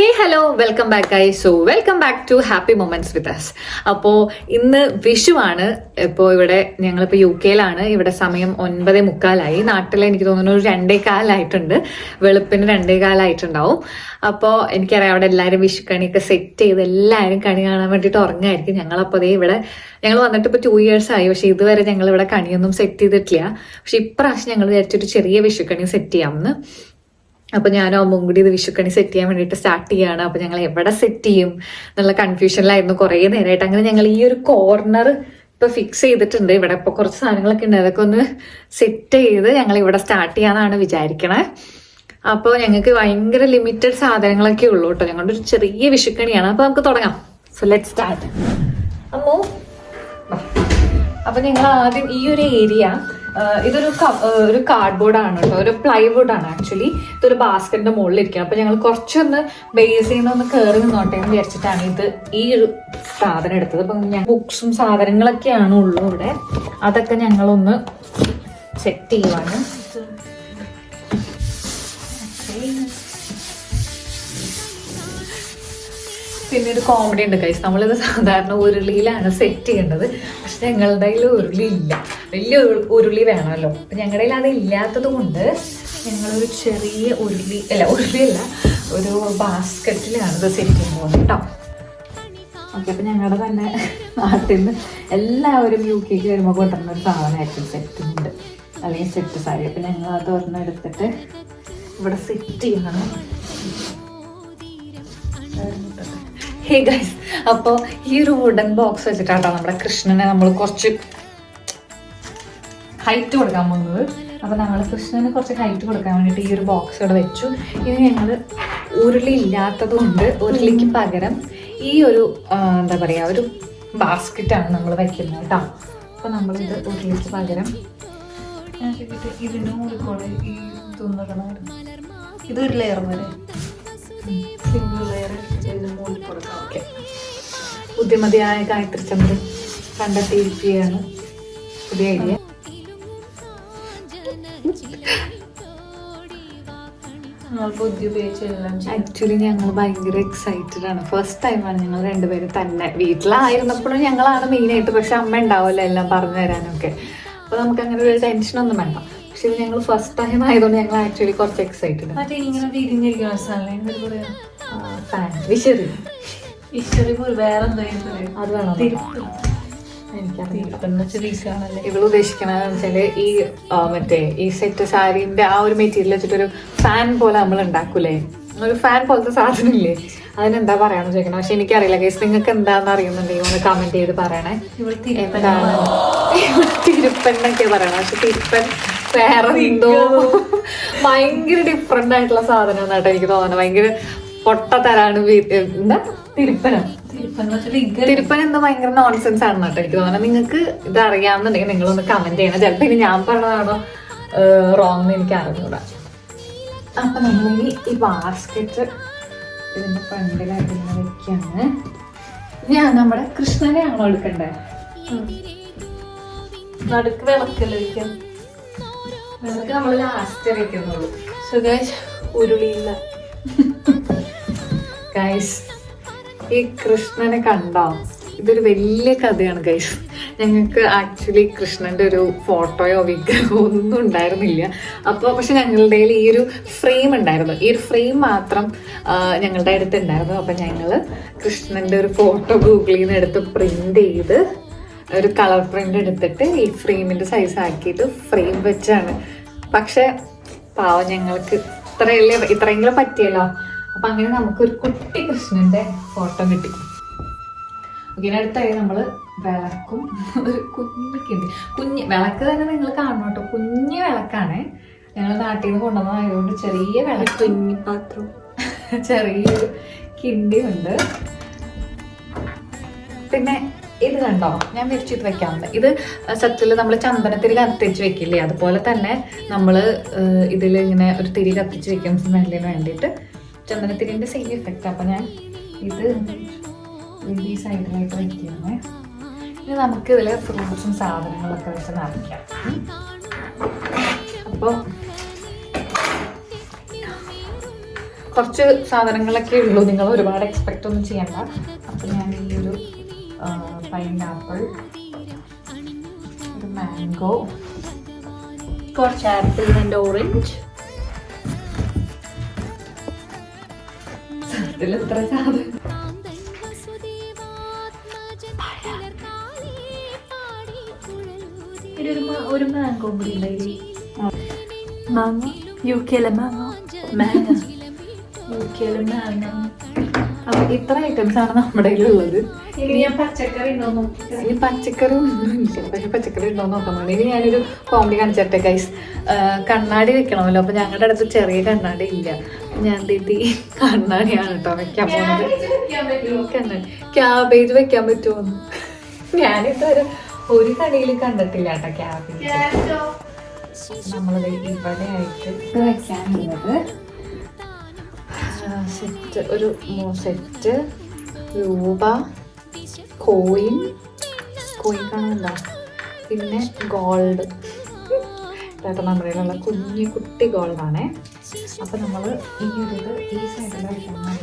Hey hello welcome back I so welcome back to happy moments with us അപ്പോൾ ഇന്ന് വിഷുവാണ്. ഇപ്പോൾ ഇവിടെ ഞങ്ങളിപ്പോൾ യു കെയിലാണ് ഇവിടെ സമയം ഒൻപതേ മുക്കാലായി. നാട്ടിൽ എനിക്ക് തോന്നുന്നു ഒരു രണ്ടേ കാലായിട്ടുണ്ട്. വെളുപ്പിന് രണ്ടേ കാലായിട്ടുണ്ടാവും. അപ്പോൾ എനിക്കറിയാം അവിടെ എല്ലാവരും വിഷുക്കണിയൊക്കെ സെറ്റ് ചെയ്ത് എല്ലാവരും കണി കാണാൻ വേണ്ടിയിട്ട് ഉറങ്ങായിരിക്കും. ഞങ്ങളപ്പോൾ അതേ ഇവിടെ ഞങ്ങൾ വന്നിട്ട് ഇപ്പോൾ ടു ഇയേഴ്സ് ആയി. പക്ഷേ ഇതുവരെ ഞങ്ങൾ ഇവിടെ കണിയൊന്നും സെറ്റ് ചെയ്തിട്ടില്ല. പക്ഷെ ഇപ്രാവശ്യം ഞങ്ങൾ വിചാരിച്ചൊരു ചെറിയ വിഷുക്കണി സെറ്റ് ചെയ്യാമെന്ന് അപ്പൊ ഞാനും അമ്മും കൂടി ഇത് വിഷുക്കണി സെറ്റ് ചെയ്യാൻ വേണ്ടിയിട്ട് സ്റ്റാർട്ട് ചെയ്യാണ്. അപ്പോൾ ഞങ്ങൾ എവിടെ സെറ്റ് ചെയ്യും എന്നുള്ള കൺഫ്യൂഷനിലായിരുന്നു കുറേ നേരമായിട്ട് അങ്ങനെ ഞങ്ങൾ ഈ ഒരു കോർണർ ഇപ്പൊ ഫിക്സ് ചെയ്തിട്ടുണ്ട്. ഇവിടെ ഇപ്പൊ കുറച്ച് സാധനങ്ങളൊക്കെ ഉണ്ട്. അതൊക്കെ ഒന്ന് സെറ്റ് ചെയ്ത് ഞങ്ങൾ ഇവിടെ സ്റ്റാർട്ട് ചെയ്യാന്നാണ് വിചാരിക്കണേ. അപ്പോൾ ഞങ്ങൾക്ക് ഭയങ്കര ലിമിറ്റഡ് സാധനങ്ങളൊക്കെ ഉള്ളൂ കേട്ടോ. ഞങ്ങളുടെ ഒരു ചെറിയ വിഷുക്കണിയാണ്. അപ്പോൾ നമുക്ക് തുടങ്ങാം. സോ ലെറ്റ് സ്റ്റാർട്ട് അമ്മോ. അപ്പോൾ അപ്പൊ ഞങ്ങൾ ആദ്യം ഈ ഒരു ഏരിയ ഇതൊരു ഒരു കാർഡ്ബോർഡ് ആണ് കേട്ടോ. ഒരു പ്ലൈവുഡ് ആണ് ആക്ച്വലി ഇതൊരു ബാസ്കറ്റിന്റെ മുകളിൽ അപ്പൊ ഞങ്ങൾ കുറച്ചൊന്ന് ബേസ് ചെയ്യുന്ന ഒന്ന് കയറി നിന്നോട്ടെ എന്ന് വിചാരിച്ചിട്ടാണ് ഇത് ഈ ഒരു സാധനം എടുത്തത്. അപ്പൊ ഞാൻ ബുക്സും സാധനങ്ങളൊക്കെയാണ് ഉള്ളൂ ഇവിടെ. അതൊക്കെ ഞങ്ങളൊന്ന് സെറ്റ് ചെയ്യുവാണ്. പിന്നെ ഒരു കോമഡി ഉണ്ട് കൈസ് നമ്മളിത് സാധാരണ ഉരുളിയിലാണ് സെറ്റ് ചെയ്യേണ്ടത്. പക്ഷെ ഞങ്ങളുടെ കയ്യിൽ ഉരുളി ഇല്ല വലിയ ഉരുളി വേണമല്ലോ. അപ്പം ഞങ്ങളുടെ കയ്യിൽ അത് ഇല്ലാത്തത് കൊണ്ട് ഞങ്ങളൊരു ചെറിയ ഉരുളി അല്ല ഉരുളിയല്ല ഒരു ബാസ്ക്കറ്റിലാണ് ഇത് സെറ്റ് ചെയ്യാൻ പോകുന്നത് കേട്ടോ ഓക്കെ അപ്പം ഞങ്ങളുടെ തന്നെ നാട്ടിൽ നിന്ന് എല്ലാവരും യു കെക്ക് വരുമ്പോൾ കൊണ്ടുവരുന്ന ഒരു സാധനമായിരിക്കും സെറ്റുണ്ട് അല്ലെങ്കിൽ സെറ്റ് സാരി. അപ്പം ഞങ്ങൾ അത് ഒരെണ്ണം എടുത്തിട്ട് ഇവിടെ സെറ്റ് ചെയ്യണം. ഹേ ഗൈസ് അപ്പോൾ ഈ ഒരു വുഡൻ ബോക്സ് വെച്ചിട്ടാട്ടോ നമ്മുടെ കൃഷ്ണനെ നമ്മൾ കുറച്ച് ഹൈറ്റ് കൊടുക്കാൻ പോകുന്നത്. അപ്പോൾ ഞങ്ങൾ കൃഷ്ണന് കുറച്ച് ഹൈറ്റ് കൊടുക്കാൻ വേണ്ടിയിട്ട് ഈ ഒരു ബോക്സ് ഇവിടെ വെച്ചു. ഇത് ഞങ്ങൾ ഉരുളി ഇല്ലാത്തത് കൊണ്ട് ഉരുളിക്ക് പകരം ഈ ഒരു എന്താ പറയുക ഒരു ബാസ്ക്കറ്റാണ് നമ്മൾ വയ്ക്കുന്നത് കേട്ടോ. അപ്പോൾ നമ്മളിത് ഉരുളിക്ക് പകരം ആക്കിയിട്ട് ഇതിന്റെ മൂടിക്കോടെ ഈ തുന്നക്കണം ഇത് ലെയർ വരെ. സിംഗിൾ ലെയർ ഇതിന് മുകളിൽ കൊടുക്കാം ഓക്കെ. ബുദ്ധിമതിയായ ഗായത്രി ചന്ദ്രൻ കണ്ടെത്തിയിരിക്കുകയാണ്. പുതിയ ഐഡിയ ആക്ച്വലി ഞങ്ങൾ ഭയങ്കര എക്സൈറ്റഡ് ആണ്. ഫസ്റ്റ് ടൈമാണ് ഞങ്ങൾ രണ്ടുപേരും തന്നെ. വീട്ടിലായിരുന്നപ്പോഴും ഞങ്ങളാണ് മെയിനായിട്ട് പക്ഷെ അമ്മ ഉണ്ടാവുമല്ലോ എല്ലാം പറഞ്ഞു തരാനൊക്കെ. അപ്പൊ നമുക്ക് അങ്ങനെ ഒരു ടെൻഷനൊന്നും വേണ്ട. പക്ഷെ ഇത് ഞങ്ങൾ ഫസ്റ്റ് ടൈം ആയതുകൊണ്ട് ഞങ്ങൾ ആക്ച്വലി കുറച്ച് എക്സൈറ്റഡ് ഫാൻ വിശറി. വേറെ അത് വേണം? ഇവൾ ഉദ്ദേശിക്കണതെന്ന് വെച്ചാൽ ഈ മറ്റേ ഈ സെറ്റ് സാരീന്റെ ആ ഒരു മെറ്റീരിയൽ വെച്ചിട്ടൊരു ഫാൻ പോലെ നമ്മൾ ഉണ്ടാക്കൂലേ? ഒരു ഫാൻ പോലത്തെ സാധനം ഇല്ലേ അതിനെന്താ പറയാന്ന് ചോദിക്കണം? പക്ഷെ എനിക്കറിയില്ല കേസ് നിങ്ങൾക്ക് എന്താന്ന് അറിയുന്നുണ്ടെങ്കിൽ ഒന്ന് കമന്റ് ചെയ്ത് പറയണേ. എന്താണ്? തിരുപ്പൻ എന്നൊക്കെ പറയണം. പക്ഷെ തിരുപ്പൻ വേറെ എന്തോ ഭയങ്കര ഡിഫറെന്റ് ആയിട്ടുള്ള സാധനം എന്നാട്ടോ എനിക്ക് തോന്നുന്നത്. ഭയങ്കര പൊട്ടത്തരാണ് തരാണ് എന്താ? തിരുപ്പനം. തിരുപ്പനം തിരുപ്പൻ എന്തോ ഭയങ്കര നോൺസെൻസ് ആണെന്ന് കേട്ടോ എനിക്ക് തോന്നുന്നത് നിങ്ങൾക്ക് ഇത് അറിയാമെന്നുണ്ടെങ്കിൽ നിങ്ങളൊന്ന് കമന്റ് ചെയ്യണം. ചിലപ്പോൾ ഇനി ഞാൻ പറഞ്ഞതാണോ റോങ് എന്ന് എനിക്ക് അറിഞ്ഞൂടാ. അപ്പൊ നമ്മളിനി ഈ ബാസ്ക്കറ്റ് ഇതിന്റെ ഫ്രണ്ടിലായിട്ട് ഇങ്ങനെ വെക്കാണ്. ഞാൻ നമ്മുടെ കൃഷ്ണനെ ആണോ എടുക്കണ്ടേ? നടുക്ക് വിളക്കല്ലേ വെക്കാം? നമുക്ക് നമ്മൾ ലാസ്റ്റ് വെക്കുന്നുള്ളൂ. സുഖാശ് ഉരുളിയില്ല. ഗൈസ് ഈ കൃഷ്ണനെ കണ്ടോ? ഇതൊരു വലിയ കഥയാണ് ഗൈസ് ഞങ്ങൾക്ക് ആക്ച്വലി കൃഷ്ണന്റെ ഒരു ഫോട്ടോയോ വിഗ്രഹമോ ഒന്നും ഉണ്ടായിരുന്നില്ല. അപ്പോൾ പക്ഷെ ഞങ്ങളുടെ ഈ ഒരു ഫ്രെയിം ഉണ്ടായിരുന്നു. ഈ ഒരു ഫ്രെയിം മാത്രം ഞങ്ങളുടെ അടുത്ത് ഉണ്ടായിരുന്നു. അപ്പം ഞങ്ങൾ കൃഷ്ണന്റെ ഒരു ഫോട്ടോ ഗൂഗിളിൽ നിന്ന് എടുത്ത് പ്രിന്റ് ചെയ്ത് ഒരു കളർ പ്രിന്റ് എടുത്തിട്ട് ഈ ഫ്രെയിമിന്റെ സൈസ് ആക്കിയിട്ട് ഫ്രെയിം വെച്ചാണ്. പക്ഷേ പാവം ഞങ്ങൾക്ക് ഇത്രയല്ലേ ഇത്രയെങ്കിലും പറ്റിയല്ലോ. അപ്പൊ അങ്ങനെ നമുക്കൊരു കുട്ടി കൃഷ്ണന്റെ ഫോട്ടോ കിട്ടി. ഇതിനടുത്തായി നമ്മൾ വിളക്കും. ഒരു കുഞ്ഞിക്കുണ്ട് കിണ്ടി കുഞ്ഞ് വിളക്ക് തന്നെ നിങ്ങൾ കാണണം കേട്ടോ. കുഞ്ഞു വിളക്കാണ്. ഞങ്ങൾ നാട്ടിൽ നിന്ന് കൊണ്ടുവന്നതായതുകൊണ്ട് ചെറിയ വിളക്ക്. കുഞ്ഞി പാത്രം. ചെറിയൊരു കിണ്ടിയുണ്ട്. പിന്നെ ഇത് കണ്ടോ? ഞാൻ വിരിച്ച് ഇത് വെക്കാറുണ്ട്. ഇത് സത്യത്തിൽ നമ്മൾ ചന്ദനത്തിരി കത്തിച്ച് വെക്കില്ലേ? അതുപോലെ തന്നെ നമ്മൾ ഇതിൽ ഇങ്ങനെ ഒരു തിരി കത്തിച്ച് വെക്കും സ്മെല്ലിന് വേണ്ടിയിട്ട് ചന്ദനത്തിരിന്റെ സെയിം ഇഫക്റ്റ് അപ്പം ഞാൻ ഇത് ഈ സൈഡിലായിട്ട് വയ്ക്കുകയാണ് ഇനി നമുക്ക് ഇതിൽ ഫ്രൂട്ട്സും സാധനങ്ങളൊക്കെ വെച്ച് നിറയ്ക്കാം അപ്പോൾ കുറച്ച് സാധനങ്ങളൊക്കെ ഉള്ളൂ. നിങ്ങൾ ഒരുപാട് എക്സ്പെക്റ്റ് ഒന്നും ചെയ്യണ്ട. അപ്പം ഞാൻ ഈ ഒരു പൈനാപ്പിൾ ഒരു മാംഗോ കുറച്ച് ആപ്പിൾ ആൻഡ് ഓറഞ്ച് ഇതിൽ എത്ര സാധനം ഒരു മാങ്കോ കൂടി ഉണ്ടായി മാങ്ങ യു കെയിലെ മാങ്ങ മാങ്ങ യു കെയിലെ മാങ്ങ അപ്പൊ ഇത്ര ഐറ്റംസ് ആണ് നമ്മുടെ ഉള്ളത്. ഇനി ഞാൻ പച്ചക്കറി ഉണ്ടോ നോക്കി ഇനി പച്ചക്കറി ഒന്നും ഇല്ല പക്ഷെ പച്ചക്കറി ഉണ്ടോ നോക്കാൻ വേണ്ടി ഇനി ഞാനൊരു കോമഡി കാണിച്ചേട്ടെ ഗൈസ് കണ്ണാടി വെക്കണമല്ലോ. അപ്പൊ ഞങ്ങളുടെ അടുത്ത് ചെറിയ കണ്ണാടി ഇല്ല. ഞാൻ ദീദി കണ്ണാടിയാണ് കേട്ടോ വെക്കാൻ പോകുന്നത് കണ്ണാടി ക്യാബേജ് വെക്കാൻ പറ്റുമോ ഞാനിതുവരെ ഒരു കടയിൽ കണ്ടിട്ടില്ല കേട്ടോ ക്യാബേജ്. നമ്മളത് ഇവിടെ ആയിട്ട് വെക്കാനുള്ളത്. സെറ്റ് ഒരു സെറ്റ് രൂപ കോയിൻ. കോയിൻ കാണുന്നുണ്ടോ? പിന്നെ ഗോൾഡ്. നമ്മുടെ കയ്യിലുള്ള കുഞ്ഞു കുട്ടി ഗോൾഡാണേ. അപ്പൊ നമ്മൾ ഈ ഒരു ഈ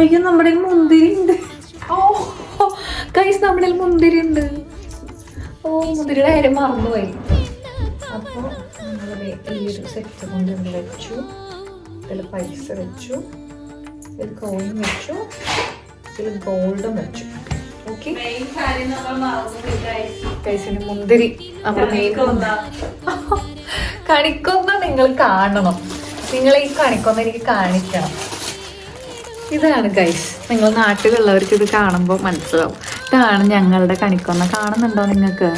അയ്യോ നമ്മുടെ മുന്തിരി ഉണ്ട് ഓ കൈസ് നമ്മുടെ മുന്തിരി ഉണ്ട് ഓ മുന്തിരിയുടെ കാര്യം മറന്നുപോയി. അപ്പോൾ നമ്മൾ ഈ ഒരു സെറ്റ് കൊണ്ട് വെച്ചു. ഇതിൽ പൈസ വെച്ചു. ഇതിൽ കോയിൻ വെച്ചു. ഇതിൽ ഗോൾഡും വെച്ചു. ഓക്കെ കൈസിന് മുന്തിരി. നമ്മുടെ മെയിൻ കണിക്കൊന്ന നിങ്ങൾ കാണണം. നിങ്ങൾ ഈ കണിക്കൊന്ന എനിക്ക് കാണിക്കണം. ഇതാണ് ഗൈസ് നിങ്ങൾ നാട്ടിലുള്ളവർക്ക് ഇത് കാണുമ്പോൾ മനസ്സിലാവും. ഇതാണ് ഞങ്ങളുടെ കണിക്കൊന്ന. കാണുന്നുണ്ടോ നിങ്ങൾക്ക്?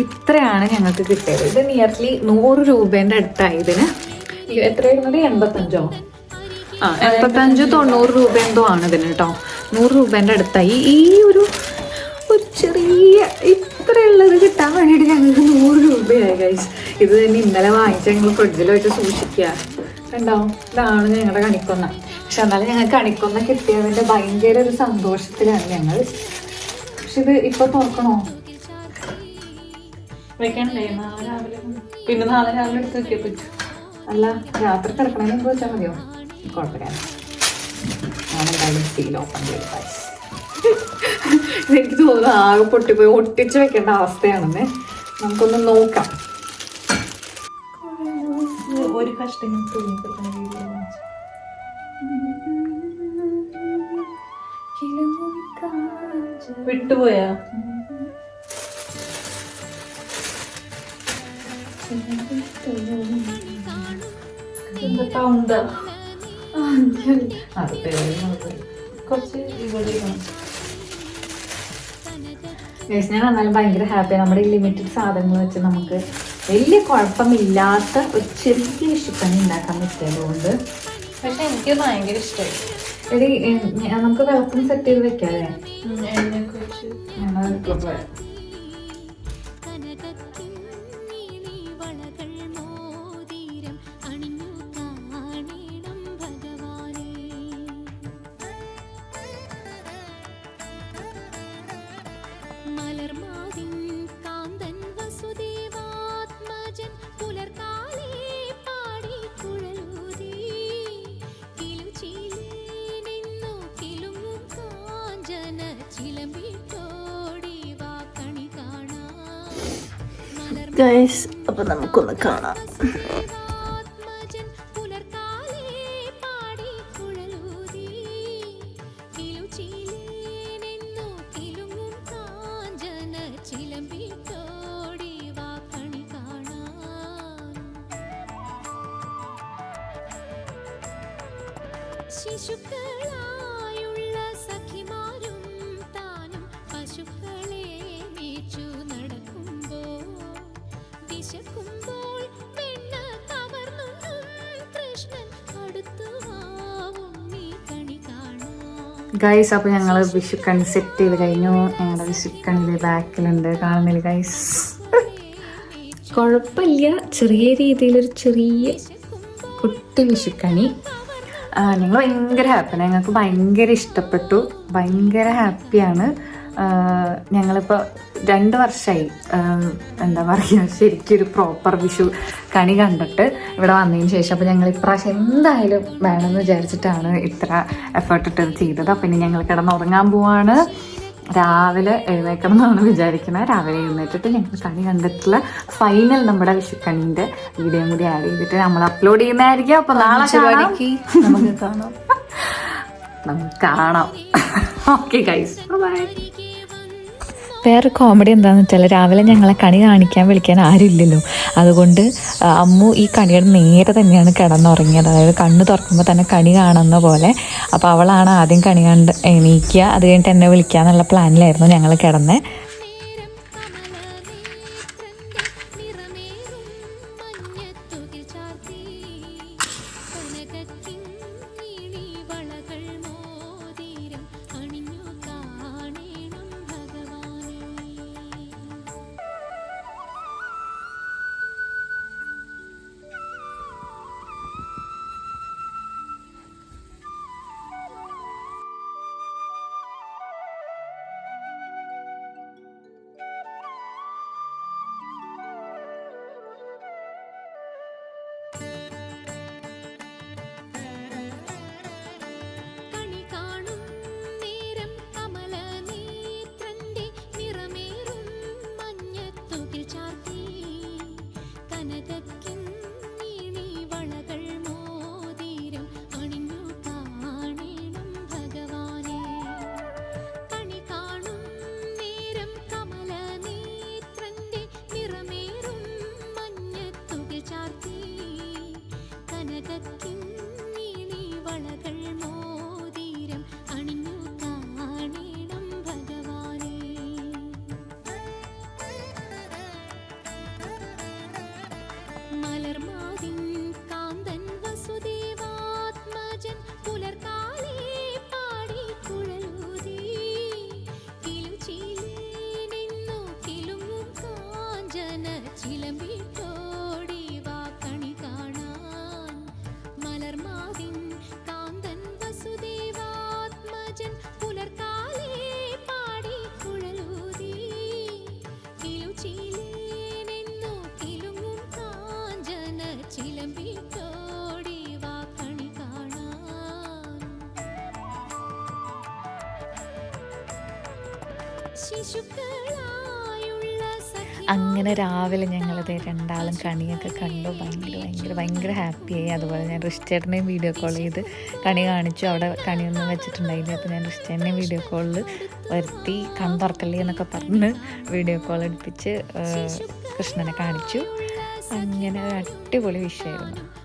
ഇത്രയാണ് ഞങ്ങൾക്ക് കിട്ടിയത്. ഇത് നിയർലി നൂറ് രൂപേന്റെ അടുത്തായി ഇതിന്. എത്രയായിരുന്നത് എൺപത്തഞ്ചോ? ആ എൺപത്തഞ്ച് തൊണ്ണൂറ് രൂപ എന്തോ ആണ് ഇതിന് കേട്ടോ നൂറ് രൂപേന്റെ അടുത്തായി. ഈ ഒരു ചെറിയ ഇത്രയുള്ളത് കിട്ടാൻ വേണ്ടിയിട്ട് ഞങ്ങൾക്ക് നൂറ് രൂപയായി ഗൈസ് ഇത് തന്നെ ഇന്നലെ വാങ്ങിച്ച ഞങ്ങൾ ഫ്രിഡ്ജിൽ വെച്ച് സൂക്ഷിക്കുക കണ്ടോ? ഇതാണ് ഞങ്ങളുടെ കണിക്കൊന്ന. പക്ഷെ എന്നാലും ഞങ്ങൾക്ക് കണിക്കൊന്ന കിട്ടിയതിന്റെ ഭയങ്കര ഒരു സന്തോഷത്തിലാണ് ഞങ്ങൾ. പക്ഷെ ഇത് ഇപ്പൊ തുറക്കണോ? വെക്കണ്ടേ നാളെ രാവിലെ പിന്നെ നാളെ രാവിലെ എടുത്ത് വെക്കാൻ പറ്റും അല്ല രാത്രി കിടക്കണതിന് മുമ്പ് വെച്ചാൽ മതിയോ? കുഴപ്പമില്ല. ഓപ്പൺ. എനിക്ക് തോന്നുന്നു ആകെ പൊട്ടിപ്പോയി. ഒട്ടിച്ച് വെക്കേണ്ട അവസ്ഥയാണെന്ന്. നമുക്കൊന്ന് നോക്കാം. കഷ്ടം ഞാൻ തൂങ്ങിക്കിട്ടാൻ വീഡിയോ കാണിച്ചു. വിട്ടുപോയാ എന്താ പൗണ്ട അത് പേര് കുറച്ച് ഇവിടെ ഞാൻ എന്നാലും ഭയങ്കര ഹാപ്പിയാണ് നമ്മുടെ ഈ ലിമിറ്റഡ് സാധനങ്ങൾ വെച്ച് നമുക്ക് വലിയ കുഴപ്പമില്ലാത്ത ഒരു ചെറിയ ഇഷ്ടപ്പണി ഉണ്ടാക്കാൻ പറ്റിയതുകൊണ്ട്. പക്ഷെ എനിക്ക് ഭയങ്കര ഇഷ്ടമായി എടി നമുക്ക് വെള്ളത്തിന് സെറ്റ് ചെയ്ത് വെക്കാല്ലേ? എന്നെ കുറിച്ച് ഞങ്ങൾ ഗൈസ് അപ്പൊ നമുക്കൊന്ന് കാണാം. ആത്മജൻ വെണ്ണ കൃഷ്ണൻ കണി കാണാം ഗൈസ് അപ്പോൾ ഞങ്ങൾ വിഷുക്കണി സെറ്റ് ചെയ്ത് കഴിഞ്ഞു. ഞങ്ങളുടെ വിഷുക്കണിയുടെ ബാക്കിലുണ്ട്. കാണുന്നില്ല ഗൈസ് കുഴപ്പമില്ല. ചെറിയ രീതിയിലൊരു ചെറിയ കുട്ടി വിഷുക്കണി ഞങ്ങൾ ഭയങ്കര ഹാപ്പിയാണ് ഞങ്ങൾക്ക് ഭയങ്കര ഇഷ്ടപ്പെട്ടു. ഭയങ്കര ഹാപ്പിയാണ് ഞങ്ങളിപ്പോൾ രണ്ട് വർഷമായി എന്താ പറയുക ശരിക്കും ഒരു പ്രോപ്പർ വിഷു കണി കണ്ടിട്ട് ഇവിടെ വന്നതിന് ശേഷം അപ്പോൾ ഞങ്ങൾ ഇപ്രാവശ്യം എന്തായാലും വേണമെന്ന് വിചാരിച്ചിട്ടാണ് ഇത്ര എഫേർട്ട് ഇട്ട് ഇത് ചെയ്തത്. അപ്പം ഇനി ഞങ്ങൾ കിടന്ന് ഉറങ്ങാൻ പോവാണ്. രാവിലെ എഴുന്നേക്കണം എന്നാണ് വിചാരിക്കുന്നത് രാവിലെ എഴുന്നേറ്റിട്ട് ഞങ്ങൾ കണി കണ്ടിട്ടുള്ള ഫൈനൽ നമ്മുടെ വിഷുക്കണീന്റെ വീഡിയോ കൂടി ആഡ് ചെയ്തിട്ട് നമ്മൾ അപ്ലോഡ് ചെയ്യുന്നതായിരിക്കും. അപ്പോൾ നാളെ നമുക്ക് കാണാം. നമുക്ക് കാണാം. ഓക്കെ ഗൈസ് ബൈ വേറെ കോമഡി എന്താണെന്ന് വെച്ചാൽ രാവിലെ ഞങ്ങളെ കണി കാണിക്കാൻ വിളിക്കാൻ ആരുമില്ലല്ലോ. അതുകൊണ്ട് അമ്മു ഈ കണിയുടെ നേരെ തന്നെയാണ് കിടന്നുറങ്ങിയത്. അതായത് കണ്ണ് തുറക്കുമ്പോൾ തന്നെ കണി കാണുന്ന പോലെ. അപ്പോൾ അവളാണ് ആദ്യം കണി കണ്ട് എണീക്കുക. അത് കഴിഞ്ഞിട്ട് എന്നെ വിളിക്കുക എന്നുള്ള പ്ലാനിലായിരുന്നു ഞങ്ങൾ കിടന്നത് അങ്ങനെ രാവിലെ ഞങ്ങളത് രണ്ടാളും കണിയൊക്കെ കണ്ടു. ഭയങ്കര ഭയങ്കര ഭയങ്കര ഹാപ്പിയായി അതുപോലെ ഞാൻ റിസ്റ്റേട്ടനെയും വീഡിയോ കോൾ ചെയ്ത് കണി കാണിച്ചു. അവിടെ കണിയൊന്നും വെച്ചിട്ടുണ്ടായില്ല. അപ്പോൾ ഞാൻ റിസ്റ്റേറിനെയും വീഡിയോ കോളിൽ വരുത്തി കണ്ടുറക്കല്ലേ എന്നൊക്കെ പറഞ്ഞ് വീഡിയോ കോൾ എടുപ്പിച്ച് കൃഷ്ണനെ കാണിച്ചു. അങ്ങനെ അടിപൊളി വിഷയമായിരുന്നു.